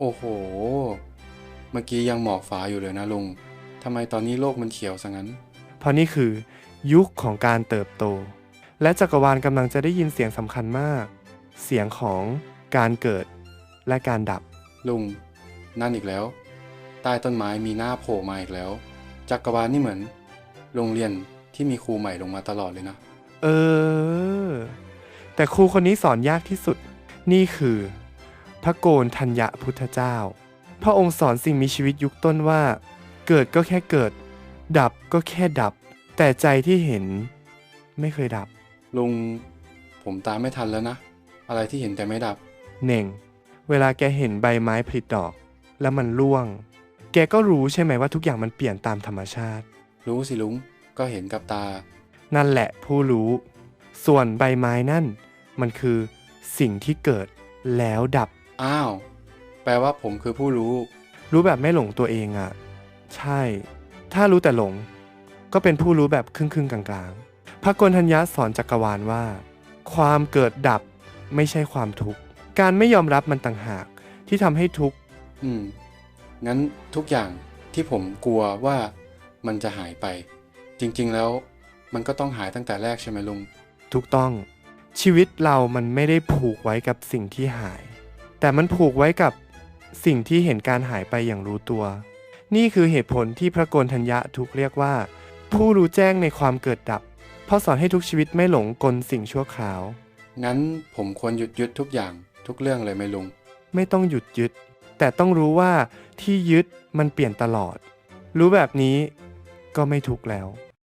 โอ้โห เมื่อกี้ยังหมอกฟ้าอยู่เลยนะลุงทำไมตอนนี้โลกมันเขียวซะงั้น เพราะนี่คือ ยุคของการเติบโต และจักรวาลกำลังจะได้ยินเสียงสำคัญมาก เสียงของการเกิดและการดับ ลุง นั่นอีกแล้ว ใต้ต้นไม้มีหน้าโผล่มาอีกแล้ว จักรวาลนี่เหมือน โรงเรียนที่มีครูใหม่ลงมาตลอดเลยนะ เออ แต่ครูคนนี้สอนยากที่สุด นี่คือ พระโกนธัญญพุทธเจ้า พระองค์สอนสิ่งมีชีวิตยุคต้นว่า เกิดก็แค่เกิด ดับก็แค่ดับ แต่ใจที่เห็นไม่เคยดับ ลุง ผมตามไม่ทันแล้วนะ อะไรที่เห็นแต่ไม่ดับ เน่ง เวลาแกเห็นใบไม้ผลิดอก แล้วมันร่วง แกก็รู้ใช่ไหมว่าทุกอย่างมันเปลี่ยนตามธรรมชาติ รู้สิลุง ก็เห็นกับตา นั่นแหละผู้รู้ ส่วนใบไม้นั่น มันคือสิ่งที่เกิดแล้วดับ อ้าว แปลว่าผมคือผู้รู้ รู้แบบไม่หลงตัวเองอะ่ะ ใช่ ถ้ารู้แต่หลง ก็เป็นผู้รู้แบบครึ่งครึ่งๆกลางๆ พระกนทัญญาสอนจักรวาลว่า ความเกิดดับไม่ใช่ความทุกข์ การไม่ยอมรับมันต่างหากที่ทำให้ทุกข์ อืม งั้นทุกอย่างที่ผมกลัวว่ามันจะหายไป จริงๆแล้วมันก็ต้องหายตั้งแต่แรกใช่ไหมลุง ถูกต้อง ชีวิตเรามันไม่ได้ผูกไว้กับสิ่งที่หาย แต่มันผูกไว้กับสิ่งที่เห็นการหายไปอย่างรู้ตัว นี่คือเหตุผลที่พระโกนทัญญะถูกเรียกว่า ผู้รู้แจ้งในความเกิดดับ เพราะสอนให้ทุกชีวิตไม่หลงกลสิ่งชั่วคราว งั้นผมควรหยุดยึดทุกอย่างทุกเรื่องเลยไหมลุง ไม่ต้องหยุดยึด แต่ต้องรู้ว่าที่ยึดมันเปลี่ยนตลอด รู้แบบนี้ก็ไม่ทุกข์แล้ว